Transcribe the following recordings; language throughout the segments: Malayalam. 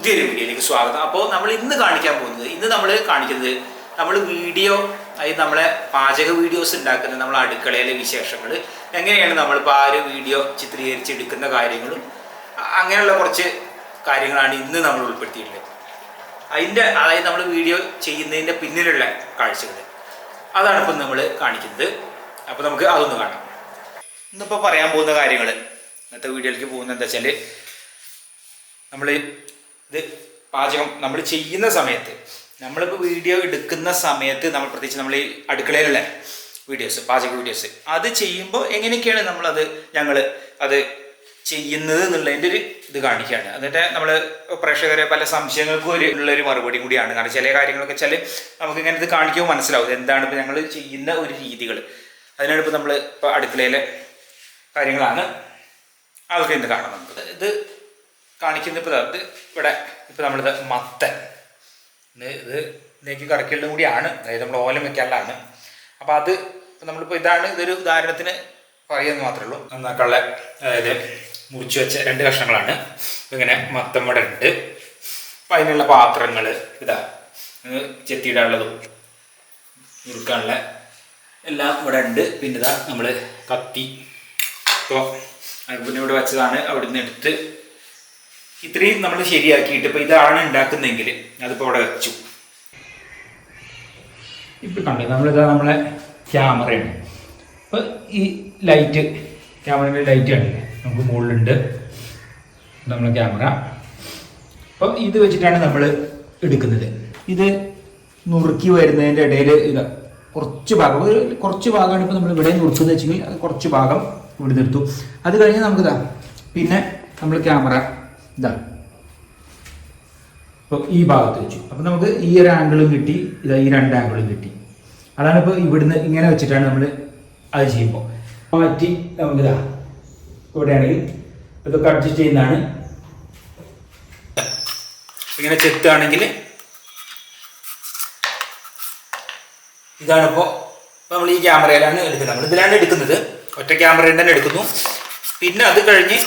പുതിയൊരു വീഡിയോയിലേക്ക് സ്വാഗതം. അപ്പോൾ നമ്മൾ ഇന്ന് കാണിക്കാൻ പോകുന്നത് ഇന്ന് നമ്മൾ കാണിക്കുന്നത് നമ്മൾ വീഡിയോ അതായത് നമ്മളെ പാചക വീഡിയോസ് ഉണ്ടാക്കുന്ന നമ്മൾ അടുക്കളയിലെ വിശേഷങ്ങൾ എങ്ങനെയാണ് നമ്മളിപ്പോൾ ആ ഒരു വീഡിയോ ചിത്രീകരിച്ചെടുക്കുന്ന കാര്യങ്ങളും അങ്ങനെയുള്ള കുറച്ച് കാര്യങ്ങളാണ് ഇന്ന് നമ്മൾ ഉൾപ്പെടുത്തിയിട്ടുള്ളത്. അതിന്റെ അതായത് നമ്മൾ വീഡിയോ ചെയ്യുന്നതിന്റെ പിന്നിലുള്ള കാഴ്ചകൾ. അതാണ് ഇപ്പം നമ്മൾ കാണിക്കുന്നത്. അപ്പോൾ നമുക്ക് അതൊന്ന് കാണാം. ഇന്നിപ്പോൾ പറയാൻ പോകുന്ന കാര്യങ്ങൾ ഇന്നത്തെ വീഡിയോയിലേക്ക് പോകുന്നത് എന്താ വെച്ചാൽ നമ്മൾ ഇത് പാചകം നമ്മൾ ചെയ്യുന്ന സമയത്ത് നമ്മളിപ്പോൾ വീഡിയോ എടുക്കുന്ന സമയത്ത് നമ്മൾ പ്രത്യേകിച്ച് നമ്മൾ ഈ അടുക്കളയിലുള്ള വീഡിയോസ് പാചക വീഡിയോസ് അത് ചെയ്യുമ്പോൾ എങ്ങനെയൊക്കെയാണ് നമ്മളത് ഞങ്ങൾ അത് ചെയ്യുന്നത് എന്നുള്ളതിന്റെ ഒരു ഇത് കാണിക്കുകയാണ്. എന്നിട്ട് നമ്മൾ പ്രേക്ഷകരെ പല സംശയങ്ങൾക്കും ഒരു ഉള്ളൊരു മറുപടി കൂടിയാണ്. കാരണം ചില കാര്യങ്ങളൊക്കെ വെച്ചാൽ നമുക്ക് ഇങ്ങനെ ഇത് കാണിക്കുമ്പോൾ മനസ്സിലാവും എന്താണ് ഇപ്പോൾ ഞങ്ങൾ ചെയ്യുന്ന ഒരു രീതികൾ അതിനാണ് ഇപ്പോൾ നമ്മൾ ഇപ്പോൾ അടുക്കളയിലെ കാര്യങ്ങളാണ് അതൊക്കെ ഇന്ന് കാണാം നമുക്ക് ഇത് കാണിക്കുന്ന ഇപ്പോൾ ഇത് ഇവിടെ ഇപ്പോൾ നമ്മളിത് മത്തൻ. ഇത് ഇത് ഇതിലേക്ക് കറക്കിയുള്ളതും കൂടിയാണ്. അതായത് നമ്മൾ ഓലം വെക്കാനുള്ളതാണ്. അപ്പോൾ അത് ഇപ്പം നമ്മളിപ്പോൾ ഇതാണ് ഇതൊരു ഉദാഹരണത്തിന് പറയുമെന്ന് മാത്രമേ ഉള്ളൂ. നന്നാക്കുള്ള അതായത് മുറിച്ച് വെച്ച രണ്ട് കഷ്ണങ്ങളാണ്. ഇങ്ങനെ മത്തം ഇവിടെ ഉണ്ട്. അപ്പം അതിനുള്ള പാത്രങ്ങൾ ഇത് ചെത്തിയിടാനുള്ളതും മുറുക്കാനുള്ള എല്ലാം ഇവിടെ ഉണ്ട്. പിന്നെ ഇതാ നമ്മൾ കത്തി. ഇപ്പോൾ പിന്നെ ഇവിടെ വെച്ചതാണ്. അവിടുന്ന് എടുത്ത് ഇത്രയും നമ്മൾ ശരിയാക്കിയിട്ട് ഇപ്പോൾ ഇതാണ് ഉണ്ടാക്കുന്നതെങ്കിൽ അതിപ്പോൾ അവിടെ വെച്ചു. ഇപ്പൊ കണ്ടു നമ്മളിതാ നമ്മളെ ക്യാമറയാണ്. അപ്പോൾ ഈ ലൈറ്റ് ക്യാമറയുടെ ലൈറ്റ് കണ്ടില്ലേ? നമുക്ക് മുകളിലുണ്ട്. നമ്മളെ ക്യാമറ. അപ്പോൾ ഇത് വെച്ചിട്ടാണ് നമ്മൾ എടുക്കുന്നത്. ഇത് നുറുക്കി വരുന്നതിന്റെ ഇടയിൽ ഇത് കുറച്ച് ഭാഗം. ഒരു കുറച്ച് ഭാഗമാണ് ഇപ്പോൾ നമ്മൾ ഇവിടെ നുറുക്കുന്നത് വെച്ചെങ്കിൽ അത് കുറച്ച് ഭാഗം ഇവിടെ നിർത്തും അത് കഴിഞ്ഞ് നമുക്കിതാ പിന്നെ നമ്മൾ ക്യാമറ ഇതാ ഇപ്പോൾ ഈ ഭാഗത്ത് വെച്ചു. അപ്പം നമുക്ക് ഈ ഒരു ആംഗിളും കിട്ടി ഇതാ ഈ രണ്ട് ആംഗിളും കിട്ടി. അതാണ് ഇപ്പോൾ ഇവിടുന്ന് ഇങ്ങനെ വെച്ചിട്ടാണ് നമ്മൾ അത് ചെയ്യുമ്പോൾ മാറ്റി നമുക്കിതാ ഇവിടെയാണെങ്കിൽ ഇതൊക്കെ അഡ്ജസ്റ്റ് ചെയ്യുന്നതാണ്. ഇങ്ങനെ ചെത്തുകയാണെങ്കിൽ ഇതാണിപ്പോൾ നമ്മൾ ഈ ക്യാമറയിലാണ് എടുക്കുന്നത്. നമ്മൾ ഇതിലാണ് എടുക്കുന്നത്. ഒറ്റ ക്യാമറയിൽ തന്നെ എടുക്കുന്നു. പിന്നെ അത് കഴിഞ്ഞ്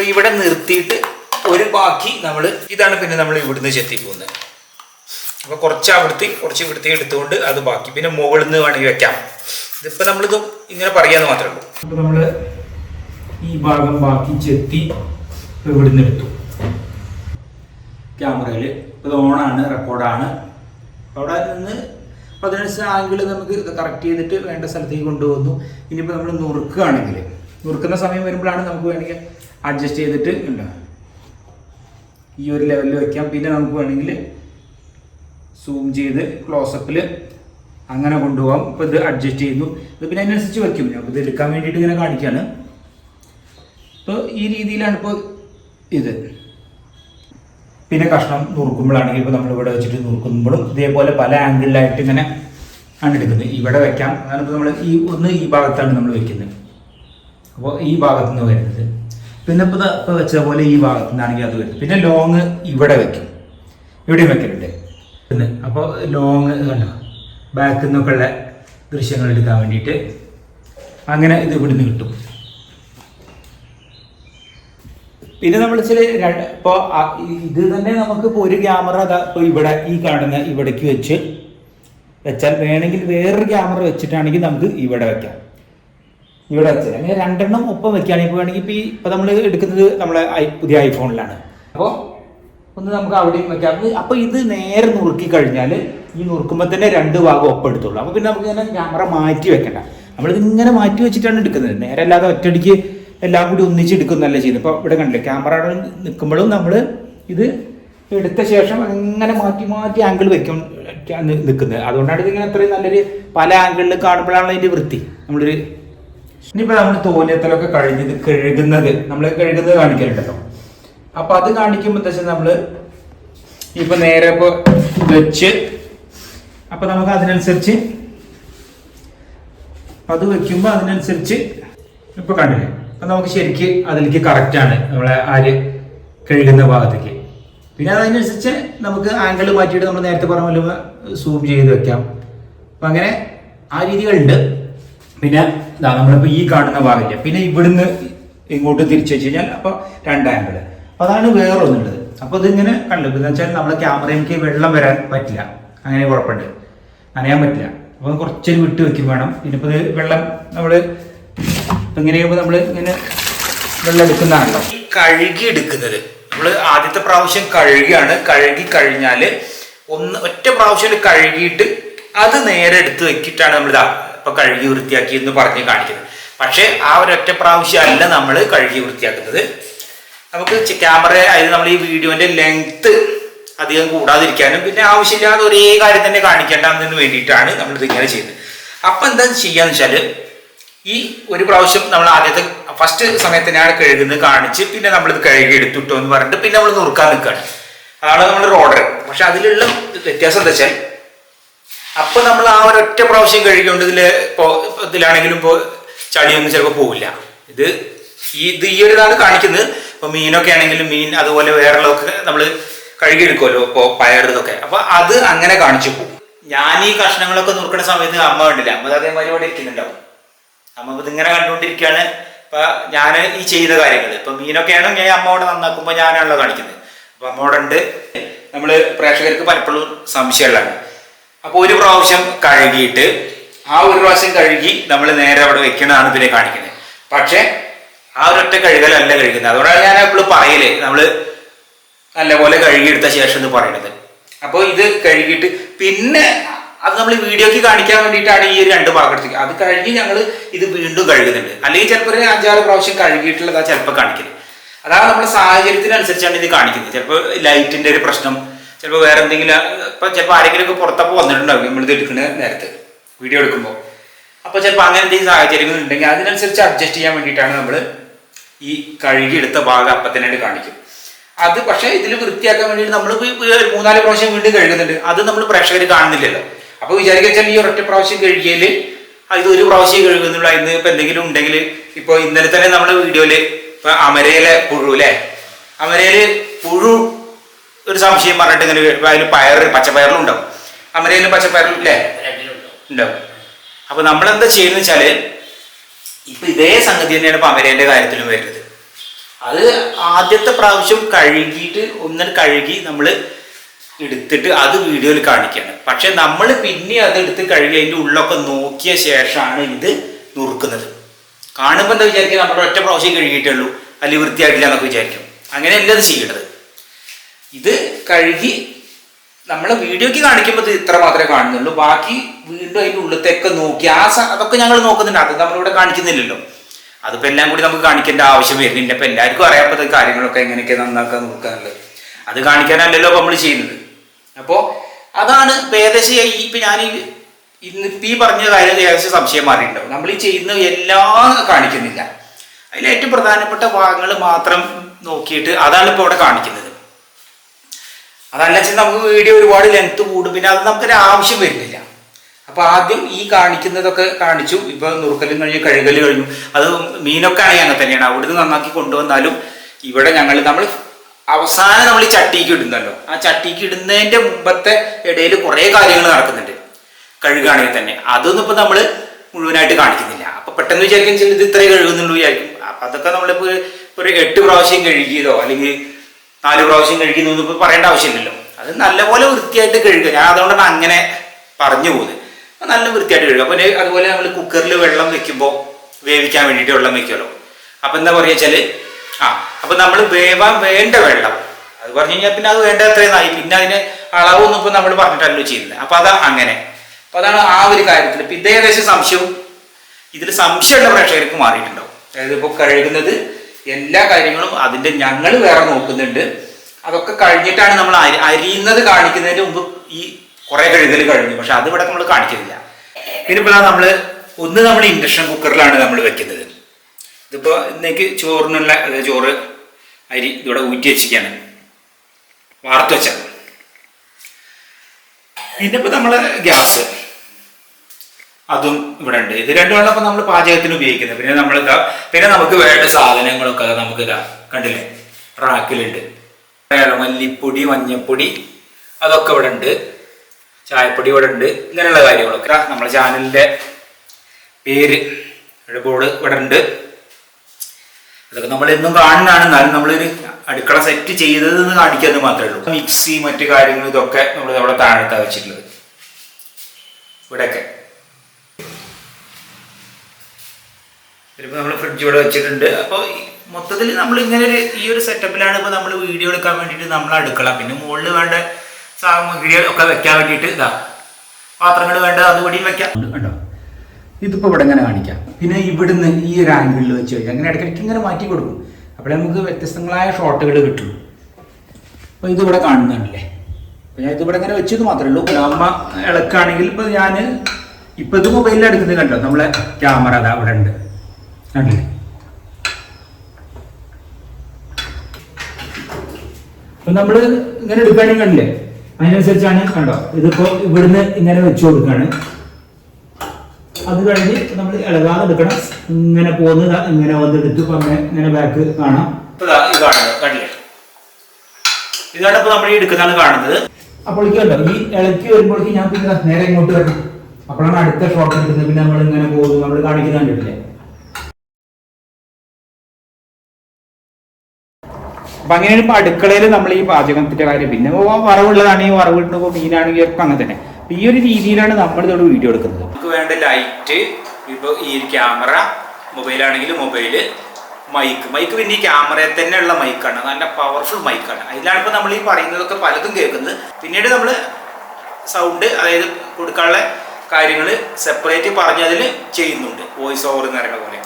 ഇപ്പോൾ ഇവിടെ നിർത്തിയിട്ട് ഒരു ബാക്കി നമ്മൾ ഇതാണ് പിന്നെ നമ്മൾ ഇവിടുന്ന് ചെത്തി പോകുന്നത് അപ്പോൾ കുറച്ച് അവിടുത്തെ കുറച്ച് ഇവിടുത്തെ എടുത്തുകൊണ്ട് അത് ബാക്കി. പിന്നെ മുകളിൽ നിന്ന് വേണമെങ്കിൽ വെക്കാം. ഇതിപ്പോൾ നമ്മളിത് ഇങ്ങനെ പറയാന്ന് മാത്രമേ ഉള്ളൂ. അപ്പോൾ നമ്മൾ ഈ ഭാഗം ബാക്കി ചെത്തി ഇവിടുന്ന് എടുത്തു. ക്യാമറയിൽ ഇപ്പോൾ ഓണാണ് റെക്കോർഡാണ് അവിടെ നിന്ന് പതിനഞ്ച് ആംഗിൾ നമുക്ക് കറക്റ്റ് ചെയ്തിട്ട് വേണ്ട സ്ഥലത്തേക്ക് കൊണ്ടുവന്നു. ഇനിയിപ്പോൾ നമ്മൾ നുറുക്കുകയാണെങ്കിൽ നുറുക്കുന്ന സമയം വരുമ്പോഴാണ് നമുക്ക് വേണമെങ്കിൽ അഡ്ജസ്റ്റ് ചെയ്തിട്ട് ഉണ്ട്? ഈ ഒരു ലെവലിൽ വെക്കാം. പിന്നെ നമുക്ക് വേണമെങ്കിൽ സൂം ചെയ്ത് ക്ലോസപ്പിൽ അങ്ങനെ കൊണ്ടുപോകാം. ഇപ്പോൾ ഇത് അഡ്ജസ്റ്റ് ചെയ്യുന്നു. ഇത് പിന്നെ അതിനനുസരിച്ച് വയ്ക്കും ഞാൻ ഇത് എടുക്കാൻ വേണ്ടിയിട്ട് ഇങ്ങനെ കാണിക്കുകയാണ് ഇപ്പോൾ ഈ രീതിയിലാണ് ഇപ്പോൾ ഇത്. പിന്നെ കഷ്ണം നുറുക്കുമ്പോഴാണെങ്കിൽ ഇപ്പോൾ നമ്മളിവിടെ വെച്ചിട്ട് നുറുക്കുമ്പോഴും ഇതേപോലെ പല ആംഗിളിലായിട്ട് ഇങ്ങനെ ആണ് എടുക്കുന്നത്. ഇവിടെ വെക്കാം. അതാണ് ഇപ്പോൾ നമ്മൾ ഈ ഒന്ന് ഈ ഭാഗത്താണ് നമ്മൾ വെക്കുന്നത്. അപ്പോൾ ഈ ഭാഗത്തു നിന്ന് വരുന്നത്. പിന്നെ ഇപ്പോൾ ഇപ്പോൾ വെച്ച പോലെ ഈ ഭാഗത്തു നിന്നാണെങ്കിൽ അത് വരും പിന്നെ ലോങ് ഇവിടെ വെക്കും. ഇവിടെയും വെക്കലുണ്ട്. പിന്നെ അപ്പോൾ ലോങ് കണ്ടോ? ബാക്കിൽ നിന്നൊക്കെ ഉള്ള ദൃശ്യങ്ങൾ എടുക്കാൻ വേണ്ടിയിട്ട് അങ്ങനെ ഇത് ഇവിടുന്ന് കിട്ടും. പിന്നെ നമ്മൾ ചില ഇപ്പോൾ ഇത് തന്നെ നമുക്ക് ഇപ്പോൾ ഒരു ക്യാമറ ഇപ്പോൾ ഇവിടെ ഈ കാണുന്ന ഇവിടേക്ക് വെച്ച് വെച്ചാൽ വേണമെങ്കിൽ വേറൊരു ക്യാമറ വെച്ചിട്ടാണെങ്കിൽ നമുക്ക് ഇവിടെ വെക്കാം. ഇവിടെ വെച്ചത്. അങ്ങനെ രണ്ടെണ്ണം ഒപ്പം വെക്കുകയാണെങ്കിൽ വേണമെങ്കിൽ ഇപ്പോൾ ഈ നമ്മൾ എടുക്കുന്നത് നമ്മളെ പുതിയ ഐഫോണിലാണ്. അപ്പോൾ ഒന്ന് നമുക്ക് അവിടെയും വെക്കാം. അപ്പോൾ ഇത് നേരെ നുറുക്കി കഴിഞ്ഞാൽ ഈ നുറുക്കുമ്പോൾ തന്നെ രണ്ട് ഭാഗം ഒപ്പം എടുത്തുള്ളൂ. അപ്പോൾ പിന്നെ നമുക്ക് ഇങ്ങനെ ക്യാമറ മാറ്റി വെക്കണ്ട. നമ്മളിത് ഇങ്ങനെ മാറ്റി വെച്ചിട്ടാണ് എടുക്കുന്നത്. നേരെ അല്ലാതെ ഒറ്റയടിക്ക് എല്ലാം കൂടി ഒന്നിച്ച് എടുക്കുന്നല്ല ചെയ്യുന്നത്. ഇപ്പോൾ ഇവിടെ കണ്ടില്ലേ ക്യാമറ നിൽക്കുമ്പോഴും നമ്മൾ ഇത് എടുത്ത ശേഷം അങ്ങനെ മാറ്റി മാറ്റി ആംഗിൾ വെക്കും നിൽക്കുന്നത് അതുകൊണ്ടാണ് ഇതിങ്ങനെ അത്രയും നല്ലൊരു പല ആംഗിളിൽ കാണുമ്പോഴാണ് അതിന്റെ വൃത്തി. നമ്മളൊരു ഇനിയിപ്പോൾ നമ്മൾ തോന്നിയത്തിലൊക്കെ കഴിഞ്ഞത് കഴുകുന്നത് നമ്മൾ കഴുകുന്നത് കാണിക്കലുണ്ടല്ലോ. അപ്പോൾ അത് കാണിക്കുമ്പോൾ എന്താ വെച്ചാൽ നമ്മൾ ഇപ്പൊ നേരെ ഇപ്പോൾ വെച്ച് അപ്പൊ നമുക്ക് അതിനനുസരിച്ച് അത് വെക്കുമ്പോൾ അതിനനുസരിച്ച് ഇപ്പൊ കണ്ടില്ലേ? അപ്പൊ നമുക്ക് ശരിക്ക് അതിലേക്ക് correct ആണ് നമ്മളെ ആര് കഴുകുന്ന ഭാഗത്തേക്ക്. പിന്നെ അതിനനുസരിച്ച് നമുക്ക് ആംഗിൾ മാറ്റിയിട്ട് നമ്മൾ നേരത്തെ പറഞ്ഞ പോലെ സൂം ചെയ്ത് വെക്കാം. അപ്പൊ അങ്ങനെ ആ രീതികളുണ്ട്. പിന്നെ ഇതാ നമ്മളിപ്പോൾ ഈ കാണുന്ന ഭാഗമില്ല? പിന്നെ ഇവിടുന്ന് ഇങ്ങോട്ട് തിരിച്ചു വെച്ച് കഴിഞ്ഞാൽ അപ്പോൾ രണ്ട് ആംഗിൾ അതാണ് വേറെ ഒന്നുള്ളത് അപ്പോൾ ഇതിങ്ങനെ കണ്ടു. എന്ന് വെച്ചാൽ നമ്മളെ ക്യാമറയ്ക്ക് വെള്ളം വരാൻ പറ്റില്ല. അങ്ങനെ കുഴപ്പമുണ്ട്. നനയാൻ പറ്റില്ല. അപ്പോൾ കുറച്ചൊരു വിട്ട് വെക്കും വേണം. പിന്നെ ഇപ്പോൾ ഇത് വെള്ളം നമ്മൾ ഇങ്ങനെ ചെയ്യുമ്പോൾ നമ്മൾ ഇങ്ങനെ വെള്ളം എടുക്കുന്നതാണല്ലോ കഴുകി എടുക്കുന്നത്. നമ്മൾ ആദ്യത്തെ പ്രാവശ്യം കഴുകിയാണ്. കഴുകി കഴിഞ്ഞാൽ ഒന്ന് ഒറ്റ പ്രാവശ്യം കഴുകിയിട്ട് അത് നേരെ എടുത്ത് വെക്കിയിട്ടാണ് നമ്മൾ ഇതാ ഇപ്പൊ കഴുകി വൃത്തിയാക്കി എന്ന് പറഞ്ഞ് കാണിക്കുന്നത് പക്ഷേ ആ ഒരൊറ്റ പ്രാവശ്യമല്ല നമ്മൾ കഴുകി വൃത്തിയാക്കുന്നത്. നമുക്ക് ക്യാമറ അതായത് നമ്മൾ ഈ വീഡിയോന്റെ ലെങ്ത് അധികം കൂടാതിരിക്കാനും പിന്നെ ആവശ്യമില്ലാതെ ഒരേ കാര്യം തന്നെ കാണിക്കേണ്ടതിന് വേണ്ടിയിട്ടാണ് നമ്മൾ ഇതിങ്ങനെ ചെയ്യുന്നത്. അപ്പൊ എന്താ ചെയ്യാന്ന് വെച്ചാൽ ഈ ഒരു പ്രാവശ്യം നമ്മൾ ആദ്യത്തെ ഫസ്റ്റ് സമയത്ത് ഞാൻ കഴുകുന്നത് കാണിച്ച് പിന്നെ നമ്മൾ ഇത് കഴുകി എടുത്തിട്ടോ എന്ന് പറഞ്ഞിട്ട് പിന്നെ നമ്മൾ നുറുക്കാൻ നിൽക്കുകയാണ്. അതാണ് നമ്മുടെ ഓർഡർ പക്ഷെ അതിലുള്ള വ്യത്യാസം എന്താ വെച്ചാൽ അപ്പൊ നമ്മൾ ആ ഒരൊറ്റ പ്രാവശ്യം കഴിക്കൊണ്ട് ഇതിൽ ഇതിലാണെങ്കിലും ഇപ്പോ ചളിയൊന്നും ചിലപ്പോൾ പോവില്ല. ഇത് ഇത് ഈ ഒരു ഇതാണ് കാണിക്കുന്നത്. ഇപ്പൊ മീനൊക്കെ ആണെങ്കിലും മീൻ അതുപോലെ വേറെയുള്ളതൊക്കെ നമ്മൾ കഴുകിയെടുക്കുമല്ലോ. ഇപ്പോ പയർ ഇതൊക്കെ അപ്പൊ അത് അങ്ങനെ കാണിച്ചു പോകും. ഞാൻ ഈ കഷ്ണങ്ങളൊക്കെ നുറുക്കുന്ന സമയത്ത് അമ്മ കണ്ടില്ല? അമ്മ അതേമാതിരി ഇവിടെ ഇരിക്കുന്നുണ്ടാവും. അമ്മ ഇതിങ്ങനെ കണ്ടുകൊണ്ടിരിക്കുകയാണ്. ഇപ്പൊ ഞാൻ ഈ ചെയ്ത കാര്യങ്ങൾ ഇപ്പൊ മീനൊക്കെ ആണെങ്കിൽ ഞാൻ അമ്മയോട് നന്നാക്കുമ്പോൾ ഞാനാണല്ലോ കാണിക്കുന്നത്. അപ്പൊ അമ്മയോടുണ്ട് നമ്മൾ പ്രേക്ഷകർക്ക് പലപ്പോഴും സംശയമുള്ളതാണ്. അപ്പൊ ഒരു പ്രാവശ്യം കഴുകിയിട്ട് ആ ഒരു പ്രാവശ്യം കഴുകി നമ്മൾ നേരെ അവിടെ വെക്കുന്നതാണ് ഇതിനെ കാണിക്കുന്നത്. പക്ഷേ ആ ഒരൊറ്റ കഴുകലല്ല കഴുകുന്നത്. അതുകൊണ്ടാണ് ഞാൻ എപ്പോഴും പറയൽ. നമ്മൾ നല്ലപോലെ കഴുകിയെടുത്ത ശേഷം എന്ന് പറയുന്നത് അപ്പോൾ ഇത് കഴുകിയിട്ട് പിന്നെ അത് നമ്മൾ വീഡിയോക്ക് കാണിക്കാൻ വേണ്ടിയിട്ടാണ് ഈ ഒരു രണ്ട് ഭാഗം അത് കഴുകി ഞങ്ങൾ ഇത് വീണ്ടും കഴുകുന്നുണ്ട്. അല്ലെങ്കിൽ ചിലപ്പോൾ ഒരു അഞ്ചാറ് പ്രാവശ്യം കഴുകിയിട്ടുള്ളതാ ചിലപ്പോൾ കാണിക്കുന്നത് അതാണ് നമ്മുടെ സാഹചര്യത്തിനനുസരിച്ചാണ് ഇത് കാണിക്കുന്നത്. ചിലപ്പോൾ ലൈറ്റിന്റെ ഒരു പ്രശ്നം ചിലപ്പോൾ വേറെ എന്തെങ്കിലും ഇപ്പൊ ചിലപ്പോൾ ആരെങ്കിലും ഒക്കെ പുറത്തപ്പോൾ വന്നിട്ടുണ്ടാവും നമ്മളിത് എടുക്കുന്ന നേരത്ത് വീഡിയോ എടുക്കുമ്പോൾ അപ്പോൾ ചിലപ്പോൾ അങ്ങനെ എന്തെങ്കിലും സാഹചര്യങ്ങൾ ഉണ്ടെങ്കിൽ അതിനനുസരിച്ച് അഡ്ജസ്റ്റ് ചെയ്യാൻ വേണ്ടിയിട്ടാണ് നമ്മൾ ഈ കഴുകിയെടുത്ത ഭാഗം അപ്പം തന്നെ കാണിക്കും. അത് പക്ഷേ ഇതിൽ വൃത്തിയാക്കാൻ വേണ്ടിയിട്ട് നമ്മൾ ഒരു മൂന്നാൽ പ്രാവശ്യം വീണ്ടും കഴുകുന്നുണ്ട്. അത് നമ്മൾ പ്രേക്ഷകർ കാണുന്നില്ലല്ലോ. അപ്പോൾ വിചാരിച്ചാൽ ഈ ഒരൊറ്റ പ്രാവശ്യം കഴുകിയാൽ ഇത് ഒരു പ്രാവശ്യം കഴുകുന്നുള്ള. ഇന്ന് ഇപ്പം എന്തെങ്കിലും ഉണ്ടെങ്കിൽ ഇപ്പോൾ ഇന്നലെ തന്നെ നമ്മുടെ വീഡിയോയിൽ ഇപ്പൊ അമരയിലെ പുഴു അല്ലേ? അമരയിൽ പുഴു ഒരു സംശയം പറഞ്ഞിട്ട് ഇങ്ങനെ അതിൽ പയർ പച്ചപ്പയറിലും ഉണ്ടാവും അമരയിലും പച്ചപ്പയറിലും ഇല്ലേ? ഉണ്ടാവും അപ്പൊ നമ്മൾ എന്താ ചെയ്യുന്നത് വെച്ചാൽ ഇപ്പൊ ഇതേ സംഗതി തന്നെയാണ് ഇപ്പൊ അമരേന്റെ കാര്യത്തിലും വരുന്നത്. അത് ആദ്യത്തെ പ്രാവശ്യം കഴുകിയിട്ട് ഒന്നിന് കഴുകി നമ്മൾ എടുത്തിട്ട് അത് വീഡിയോയിൽ കാണിക്കുകയാണ് പക്ഷെ നമ്മൾ പിന്നെ അത് എടുത്ത് കഴുകി അതിന്റെ ഉള്ളൊക്കെ നോക്കിയ ശേഷമാണ് ഇത് നുറുക്കുന്നത്. കാണുമ്പോൾ എന്താ വിചാരിക്കുക? നമ്മുടെ ഒറ്റ പ്രാവശ്യം കഴുകിയിട്ടുള്ളൂ അല്ലെങ്കിൽ വൃത്തിയായിട്ടില്ല എന്നൊക്കെ വിചാരിക്കും. അങ്ങനെയല്ല അത് ചെയ്യേണ്ടത്. ഇത് കഴുകി നമ്മൾ വീഡിയോക്ക് കാണിക്കുമ്പോൾ ഇത് ഇത്ര മാത്രമേ കാണുന്നുള്ളൂ. ബാക്കി വീണ്ടും അതിന്റെ ഉള്ളത്തേക്ക് നോക്കി. ആ അതൊക്കെ ഞങ്ങൾ നോക്കുന്നുണ്ട്. അത് നമ്മളിവിടെ കാണിക്കുന്നില്ലല്ലോ. അതിപ്പോൾ എല്ലാം കൂടി നമുക്ക് കാണിക്കേണ്ട ആവശ്യം വരുന്നില്ല. ഇപ്പം എല്ലാവർക്കും അറിയാത്ത കാര്യങ്ങളൊക്കെ എങ്ങനെയൊക്കെ നന്നാക്കാൻ നോക്കാനുള്ളത്. അത് കാണിക്കാനല്ലല്ലോ നമ്മൾ ചെയ്യുന്നത്. അപ്പോൾ അതാണ് ഏകദേശം ഇപ്പം ഞാൻ ഇന്നിപ്പോൾ ഈ പറഞ്ഞ കാര്യം ഏകദേശം സംശയം മാറിയിട്ടുണ്ടാവും. നമ്മൾ ഈ ചെയ്യുന്ന എല്ലാം കാണിക്കുന്നില്ല. അതിൽ ഏറ്റവും പ്രധാനപ്പെട്ട ഭാഗങ്ങൾ മാത്രം നോക്കിയിട്ട് അതാണ് ഇപ്പോൾ ഇവിടെ കാണിക്കുന്നത്. അതല്ല വെച്ചാൽ നമുക്ക് വീഡിയോ ഒരുപാട് ലെങ്ത് കൂടും. പിന്നെ അത് നമുക്കൊരു ആവശ്യം വരുന്നില്ല. അപ്പോൾ ആദ്യം ഈ കാണിക്കുന്നതൊക്കെ കാണിച്ചു. ഇപ്പൊ നുറുക്കലും കഴിഞ്ഞു കഴുകൽ കഴിഞ്ഞു. അത് മീനൊക്കെ ആണെങ്കിൽ അങ്ങനെ തന്നെയാണ്. അവിടുന്ന് നന്നാക്കി കൊണ്ടുവന്നാലും ഇവിടെ ഞങ്ങൾ നമ്മൾ അവസാനം നമ്മൾ ഈ ചട്ടിക്ക് ഇടുന്നല്ലോ. ആ ചട്ടിക്ക് ഇടുന്നതിന്റെ മുമ്പത്തെ ഇടയിൽ കുറേ കാര്യങ്ങൾ നടക്കുന്നുണ്ട്. കഴുകുകയാണെങ്കിൽ തന്നെ. അതൊന്നും ഇപ്പൊ നമ്മൾ മുഴുവനായിട്ട് കാണിക്കുന്നില്ല. അപ്പോൾ പെട്ടെന്ന് വിചാരിക്കും ചില ഇത് ഇത്രേ കഴുകുന്നുള്ളൂ വിചാരിക്കും. അപ്പൊ അതൊക്കെ നമ്മളിപ്പോ ഒരു എട്ട് പ്രാവശ്യം കഴുകിയതോ അല്ലെങ്കിൽ നാല് പ്രാവശ്യം കഴിക്കുന്നു എന്നിപ്പോൾ പറയേണ്ട ആവശ്യമില്ലല്ലോ. അത് നല്ലപോലെ വൃത്തിയായിട്ട് കഴുകുക. ഞാൻ അതുകൊണ്ടാണ് അങ്ങനെ പറഞ്ഞു പോകുന്നത്. നല്ല വൃത്തിയായിട്ട് കഴുകുക. അപ്പോൾ അതുപോലെ നമ്മൾ കുക്കറിൽ വെള്ളം വെക്കുമ്പോൾ വേവിക്കാൻ വേണ്ടിയിട്ട് വെള്ളം വെക്കുമല്ലോ അപ്പോൾ എന്താ പറയുക വെച്ചാൽ ആ അപ്പം നമ്മൾ വേവാൻ വേണ്ട വെള്ളം. അത് പറഞ്ഞു കഴിഞ്ഞാൽ പിന്നെ അത് വേണ്ട അത്രയും പിന്നെ അതിന് അളവൊന്നും ഇപ്പം നമ്മൾ പറഞ്ഞിട്ടല്ലോ ചെയ്യുന്നത്. അപ്പോൾ അതാ അങ്ങനെ. അപ്പം അതാണ് ആ ഒരു കാര്യത്തിൽ ഇപ്പം ഇതേകദേശം സംശയവും ഇതിൽ സംശയമുള്ള പ്രേക്ഷകർക്ക് മാറിയിട്ടുണ്ടാവും. അതായത് ഇപ്പോൾ കഴുകുന്നത് എല്ലാ കാര്യങ്ങളും അതിന്റെ ഞങ്ങൾ വേറെ നോക്കുന്നുണ്ട്. അതൊക്കെ കഴിഞ്ഞിട്ടാണ് നമ്മൾ അരി അരിയുന്നത് കാണിക്കുന്നതിന് മുമ്പ് ഈ കുറെ കഴുകൽ കഴിഞ്ഞു. പക്ഷെ അത് ഇവിടെ നമ്മൾ കാണിക്കുന്നില്ല. പിന്നിപ്പോൾ നമ്മൾ ഒന്ന് നമ്മൾ ഇൻഡക്ഷൻ കുക്കറിലാണ് നമ്മൾ വെക്കുന്നത്. ഇതിപ്പോൾ ഇന്നേക്ക് ചോറിനുള്ള ചോറ് അരി ഇവിടെ ഊറ്റി വെച്ചിരിക്കുകയാണ്. വാർത്ത് വെച്ചത് പിന്നെ ഇപ്പോൾ നമ്മൾ ഗ്യാസ്. അതും ഇവിടെ ഉണ്ട് ഇത് രണ്ടുമാണ് അപ്പൊ നമ്മൾ പാചകത്തിന് ഉപയോഗിക്കുന്നത്. പിന്നെ നമ്മൾ ഇതാ പിന്നെ നമുക്ക് വേണ്ട സാധനങ്ങളൊക്കെ നമുക്ക് ഇതാ കണ്ടില്ലേ? റാക്കിലുണ്ട്. മല്ലിപ്പൊടി മഞ്ഞപ്പൊടി അതൊക്കെ ഇവിടെ ഉണ്ട് ചായപ്പൊടി ഇവിടെ ഉണ്ട് ഇങ്ങനെയുള്ള കാര്യങ്ങളൊക്കെ. നമ്മുടെ ചാനലിന്റെ പേര് ബോർഡ് ഇവിടെ ഉണ്ട് അതൊക്കെ നമ്മൾ എന്നും കാണുന്നതാണ്. എന്നാലും നമ്മളൊരു അടുക്കള സെറ്റ് ചെയ്തതെന്ന് കാണിക്കുന്നത് മാത്രമേ ഉള്ളൂ. മിക്സി മറ്റു കാര്യങ്ങൾ ഇതൊക്കെ നമ്മൾ അവിടെ താഴത്താണ് വെച്ചിട്ടുള്ളത്. ഇവിടെയൊക്കെ. ഇതിപ്പോൾ നമ്മൾ ഫ്രിഡ്ജ് ഇവിടെ വെച്ചിട്ടുണ്ട്. അപ്പോൾ മൊത്തത്തിൽ നമ്മൾ ഇങ്ങനെ ഒരു ഈ ഒരു സെറ്റപ്പിലാണ് ഇപ്പോൾ നമ്മൾ വീഡിയോ എടുക്കാൻ വേണ്ടിയിട്ട് നമ്മൾ അടുക്കള. പിന്നെ മുകളിൽ വേണ്ട സാമഗ്രികൾ ഒക്കെ വെക്കാൻ വേണ്ടിയിട്ട് ഇതാ പാത്രങ്ങൾ വേണ്ട അതുകൂടിയും വെക്കാം. കണ്ടോ? ഇതിപ്പോൾ ഇവിടെ ഇങ്ങനെ കാണിക്കാം. പിന്നെ ഇവിടുന്ന് ഈ ഒരു ആംഗിളിൽ വെച്ച് കഴിഞ്ഞാൽ അങ്ങനെ ഇടയ്ക്കിടയ്ക്ക് ഇങ്ങനെ മാറ്റി കൊടുക്കും. അപ്പോൾ നമുക്ക് വ്യത്യസ്തങ്ങളായ ഷോട്ടുകൾ കിട്ടും അപ്പോൾ ഇതിവിടെ കാണുന്നുണ്ടല്ലേ? അപ്പോൾ ഞാൻ ഇതിവിടെ ഇങ്ങനെ വെച്ചത് മാത്രമേ ഉള്ളൂ. അമ്മ ഇളക്കാണെങ്കിൽ ഇപ്പോൾ ഞാൻ ഇപ്പോൾ ഇത് മൊബൈലിൽ എടുക്കുന്നത് കണ്ടോ? നമ്മളെ ക്യാമറ അതാ അവിടെ ഉണ്ട്. കണ്ടില്ലേ അപ്പൊ നമ്മൾ ഇങ്ങനെ എടുക്കുകയാണെങ്കിൽ കണ്ടില്ലേ? അതിനനുസരിച്ചാണ് കണ്ടോ? ഇതിപ്പോ ഇവിടുന്ന് ഇങ്ങനെ വെച്ചു കൊടുക്കാണ് അത് കഴിഞ്ഞ് നമ്മൾ ഇളകാതെ എടുക്കണം. ഇങ്ങനെ പോകുന്നത് ഇങ്ങനെ വന്നെടുത്ത് ഇങ്ങനെ ബാക്ക് കാണാം. കണ്ടില്ലേ? ഇതാണ് ഇപ്പൊ നമ്മൾ ഈ എടുക്കുന്നതാണ് കാണുന്നത്. അപ്പോൾ കണ്ടോ ഈ ഇളക്കി വരുമ്പോഴേക്കും ഞാൻ പിന്നെ നേരെ ഇങ്ങോട്ട് വരണം. അപ്പോഴാണ് അടുത്ത ഷോട്ട് എടുക്കുന്നത്. പിന്നെ നമ്മൾ ഇങ്ങനെ പോകുന്നു നമ്മൾ കാണിക്കുന്നത് കണ്ടിട്ടില്ലേ? അപ്പൊ അങ്ങനെയാണ് ഇപ്പൊ അടുക്കളയിൽ നമ്മൾ ഈ പാചകത്തിന്റെ കാര്യം. പിന്നെ ഇപ്പൊ വറവുള്ളതാണെങ്കിൽ ഇപ്പോൾ മീനാണെങ്കിൽ ഒക്കെ അങ്ങനെ തന്നെ. ഈ ഒരു രീതിയിലാണ് നമ്മൾ ഇതോട് വീഡിയോ എടുക്കുന്നത്. നമുക്ക് വേണ്ട ലൈറ്റ് ഇപ്പോൾ ഈ ക്യാമറ മൊബൈലാണെങ്കിൽ മൊബൈൽ മൈക്ക്. മൈക്ക് പിന്നെ ഈ ക്യാമറയിൽ തന്നെയുള്ള മൈക്കാണ്. നല്ല പവർഫുൾ മൈക്കാണ്. അതിലാണ് ഇപ്പോൾ നമ്മൾ ഈ പറയുന്നതൊക്കെ പലതും കേൾക്കുന്നത്. പിന്നീട് നമ്മൾ സൗണ്ട് അതായത് കൊടുക്കാനുള്ള കാര്യങ്ങൾ സെപ്പറേറ്റ് പറഞ്ഞതിൽ ചെയ്യുന്നുണ്ട്. വോയിസ് ഓവർ എന്ന് പറയുന്ന പോലെ.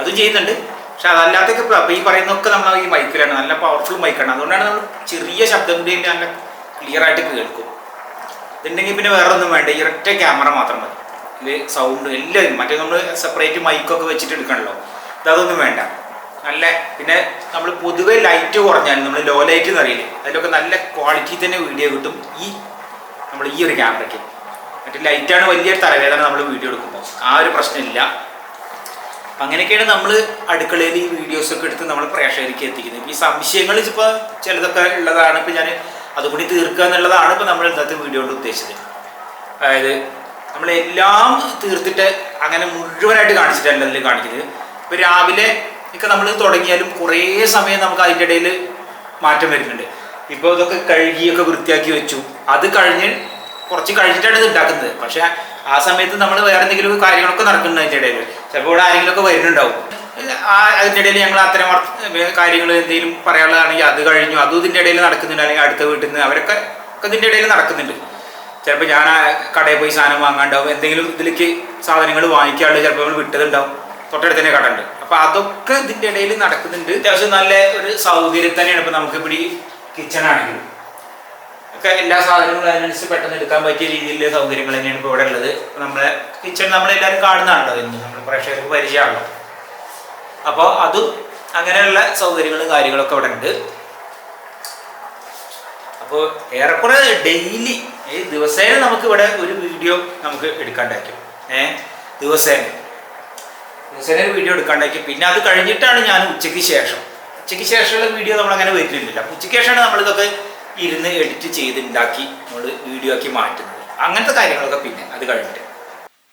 അതും ചെയ്യുന്നുണ്ട്. പക്ഷെ അതല്ലാത്തൊക്കെ ഈ പറയുന്നൊക്കെ നമ്മൾ ഈ മൈക്കിലാണ്. നല്ല പവർഫുൾ മൈക്കാണ് അതുകൊണ്ടാണ് നമ്മൾ ചെറിയ ശബ്ദം കൂടി തന്നെ നല്ല ക്ലിയർ ആയിട്ട് കേൾക്കും. ഇതുണ്ടെങ്കിൽ പിന്നെ വേറെ ഒന്നും വേണ്ട ഒറ്റ ക്യാമറ മാത്രം മതി. ഇത് സൗണ്ട് എല്ലാം മറ്റേ നമ്മൾ സെപ്പറേറ്റ് മൈക്കൊക്കെ വെച്ചിട്ട് എടുക്കണല്ലോ. ഇതൊന്നും വേണ്ട. നല്ല പിന്നെ നമ്മൾ പൊതുവെ ലൈറ്റ് കുറഞ്ഞാൽ നമ്മൾ ലോ ലൈറ്റ് എന്ന് അറിയില്ലേ അതിലൊക്കെ നല്ല ക്വാളിറ്റി തന്നെ വീഡിയോ കിട്ടും ഈ നമ്മൾ ഈ ഒരു ക്യാമറയ്ക്ക് മറ്റേ ലൈറ്റാണ് വലിയൊരു തലവേദന നമ്മൾ വീഡിയോ എടുക്കുമ്പോൾ ആ ഒരു പ്രശ്നമില്ല. അപ്പം അങ്ങനെയൊക്കെയാണ് നമ്മൾ അടുക്കളയിൽ ഈ വീഡിയോസ് ഒക്കെ എടുത്ത് നമ്മൾ പ്രേക്ഷകർക്ക് എത്തിക്കുന്നത്. ഈ സംശയങ്ങൾ ഇപ്പോൾ ചിലതൊക്കെ ഉള്ളതാണ് ഇപ്പം ഞാൻ അതുകൂടി തീർക്കുക എന്നുള്ളതാണ് ഇപ്പം നമ്മൾ ഇന്നത്തെ വീഡിയോ കൊണ്ട് ഉദ്ദേശിച്ചത്. അതായത് നമ്മളെല്ലാം തീർത്തിട്ട് അങ്ങനെ മുഴുവനായിട്ട് കാണിച്ചിട്ടല്ല അതിൽ കാണിക്കുന്നത്. ഇപ്പം രാവിലെ ഒക്കെ നമ്മൾ തുടങ്ങിയാലും കുറേ സമയം നമുക്ക് അതിന്റെ ഇടയിൽ മാറ്റം വരുന്നുണ്ട്. ഇപ്പോൾ ഇതൊക്കെ കഴുകിയൊക്കെ വൃത്തിയാക്കി വെച്ചു. അത് കഴിഞ്ഞ് കുറച്ച് കഴിഞ്ഞിട്ടാണ് ഇത് ഉണ്ടാക്കുന്നത്. പക്ഷെ ആ സമയത്ത് നമ്മൾ വേറെ എന്തെങ്കിലും കാര്യങ്ങളൊക്കെ നടക്കുന്നുണ്ട് അതിന്റെ ഇടയിൽ ചിലപ്പോൾ ഇവിടെ ആരെങ്കിലുമൊക്കെ വരുന്നുണ്ടാവും. ആ അതിന്റെ ഇടയിൽ ഞങ്ങൾ അത്തരം കാര്യങ്ങൾ എന്തെങ്കിലും പറയാനുള്ളതാണെങ്കിൽ അത് കഴിഞ്ഞു അതും ഇതിന്റെ ഇടയിൽ നടക്കുന്നുണ്ട്. അല്ലെങ്കിൽ അടുത്ത വീട്ടിൽ നിന്ന് അവരൊക്കെ ഇതിന്റെ ഇടയിൽ നടക്കുന്നുണ്ട്. ചിലപ്പോൾ ഞാൻ കടയിൽ പോയി സാധനം വാങ്ങാണ്ടാവും. എന്തെങ്കിലും ഇതിലേക്ക് സാധനങ്ങൾ വാങ്ങിക്കാണ്ട് ചിലപ്പോൾ നമ്മൾ വിട്ടതുണ്ടാവും. തൊട്ടടുത്ത് തന്നെ കട ഉണ്ട് അപ്പോൾ അതൊക്കെ ഇതിന്റെ ഇടയിൽ നടക്കുന്നുണ്ട്. അത്യാവശ്യം നല്ല ഒരു സൗകര്യം തന്നെയാണ് ഇപ്പോൾ നമുക്ക് ഈ കിച്ചൺ ആണെങ്കിലും. ഒക്കെ എല്ലാ സാധനങ്ങളും അതിനനുസരിച്ച് പെട്ടെന്ന് എടുക്കാൻ പറ്റിയ രീതിയിലുള്ള സൗകര്യങ്ങൾ തന്നെയാണ് ഇപ്പോൾ ഇവിടെ ഉള്ളത്. നമ്മളെ കിച്ചൺ നമ്മളെല്ലാവരും കാണുന്നതാണല്ലോ ഇന്ന്. നമ്മൾ പ്രേക്ഷകർക്ക് പരിചയമാണല്ലോ. അപ്പോൾ അതും അങ്ങനെയുള്ള സൗകര്യങ്ങളും കാര്യങ്ങളൊക്കെ ഇവിടെ ഉണ്ട്. അപ്പോൾ ഏറെക്കുറെ ഡെയിലി ഈ ദിവസേന നമുക്ക് ഇവിടെ ഒരു വീഡിയോ നമുക്ക് എടുക്കാണ്ടാക്കും. ഏ? ദിവസേന. ദിവസേന ഒരു വീഡിയോ എടുക്കാണ്ടാക്കി. പിന്നെ അത് കഴിഞ്ഞിട്ടാണ് ഞാൻ ഉച്ചയ്ക്ക് ശേഷം. ഉച്ചയ്ക്ക് ശേഷമുള്ള വീഡിയോ നമ്മൾ അങ്ങനെ വരുന്നില്ല ഉച്ചയ്ക്ക് ശേഷമാണ് നമ്മളിതൊക്കെ ഇരുന്ന് എഡിറ്റ് ചെയ്ത് ഉണ്ടാക്കി നമ്മൾ വീഡിയോ ആക്കി മാറ്റുന്നത്. അങ്ങനത്തെ കാര്യങ്ങളൊക്കെ പിന്നെ അത് കഴിഞ്ഞിട്ട്.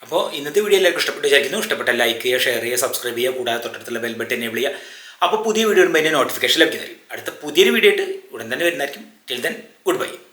അപ്പോൾ ഇന്നത്തെ വീഡിയോ എല്ലാവർക്കും ഇഷ്ടപ്പെട്ട് വിചാരിക്കുന്നു. ഇഷ്ടപ്പെട്ട ലൈക്ക് ചെയ്യുക ഷെയർ ചെയ്യുക സബ്സ്ക്രൈബ് ചെയ്യുക കൂടാതെ തൊട്ടടുത്തുള്ള ബെൽ ബട്ടൺ എനേബിൾ ചെയ്യുക. അപ്പോൾ പുതിയ വീഡിയോ ഇടുമ്പോൾ അതിന്റെ നോട്ടിഫിക്കേഷൻ ലഭിക്കുന്നതായിരിക്കും. അടുത്ത പുതിയൊരു വീഡിയോ ആയിട്ട് ഉടൻ തന്നെ വരുന്നതായിരിക്കും. Till then good bye